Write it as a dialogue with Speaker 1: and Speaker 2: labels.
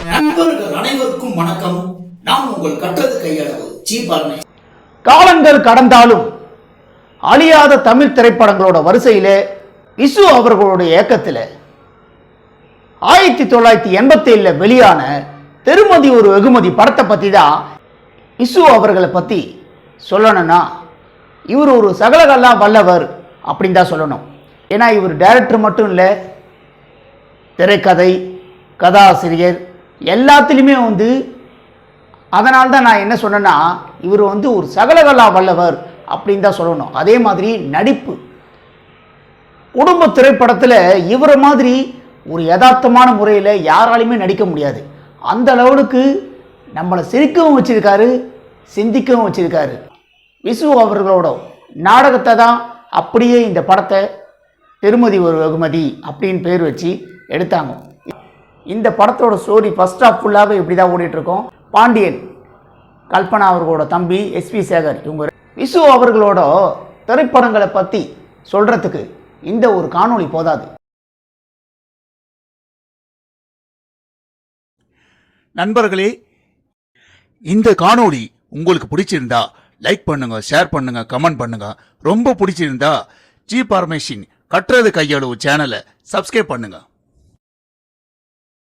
Speaker 1: அனைவருக்கும் வணக்கம். நாம் உங்கள் கற்றது கையளவு
Speaker 2: காலங்கள் கடந்தாலும் அழியாத தமிழ் திரைப்படங்களோட வரிசையிலே இசு அவர்களுடைய இயக்கத்தில் ஆயிரத்தி தொள்ளாயிரத்தி எண்பத்தி ஏழில் வெளியான திருமதி ஒரு வெகுமதி படத்தை பற்றி தான் இசு அவர்களை பற்றி சொல்லணும்னா இவர் ஒரு சகலகெல்லாம் வல்லவர் அப்படின்னு தான் சொல்லணும். ஏன்னா இவர் டைரக்டர் மட்டும் இல்லை திரைக்கதை கதாசிரியர் எல்லாத்துலேயுமே வந்து அதனால் தான் நான் என்ன சொன்னேன்னா இவர் வந்து ஒரு சகலகலா வல்லவர் அப்படின்னு தான் சொல்லணும். அதே மாதிரி நடிப்பு. குடும்ப திரைப்படத்தில் இவரை மாதிரி ஒரு யதார்த்தமான முறையில் யாராலையுமே நடிக்க முடியாது. அந்த அளவுக்கு நம்மளை சிரிக்கவும் வச்சிருக்காரு சிந்திக்கவும் வச்சிருக்காரு. விசு அவர்களோட நாடகத்தை தான் அப்படியே இந்த படத்தை திருமதி ஒரு வெகுமதி அப்படின்னு பேர் வச்சு எடுத்தாங்க. இந்த படத்தோட ஸ்டோரி ஃபஸ்ட் ஆஃப் ஃபுல்லாகவே இப்படி தான் ஓடிட்டுருக்கோம். பாண்டியன் கல்பனா அவர்களோட தம்பி எஸ்பி சேகர் இவங்க விசு அவர்களோட திரைப்படங்களை பற்றி சொல்கிறதுக்கு இந்த ஒரு காணொளி போதாது.
Speaker 3: நண்பர்களே இந்த காணொளி உங்களுக்கு பிடிச்சிருந்தா லைக் பண்ணுங்க ஷேர் பண்ணுங்க கமெண்ட் பண்ணுங்க. ரொம்ப பிடிச்சிருந்தா ஜி பார்மேஷின் கட்டுறது கையளவு சேனலை சப்ஸ்கிரைப் பண்ணுங்கள்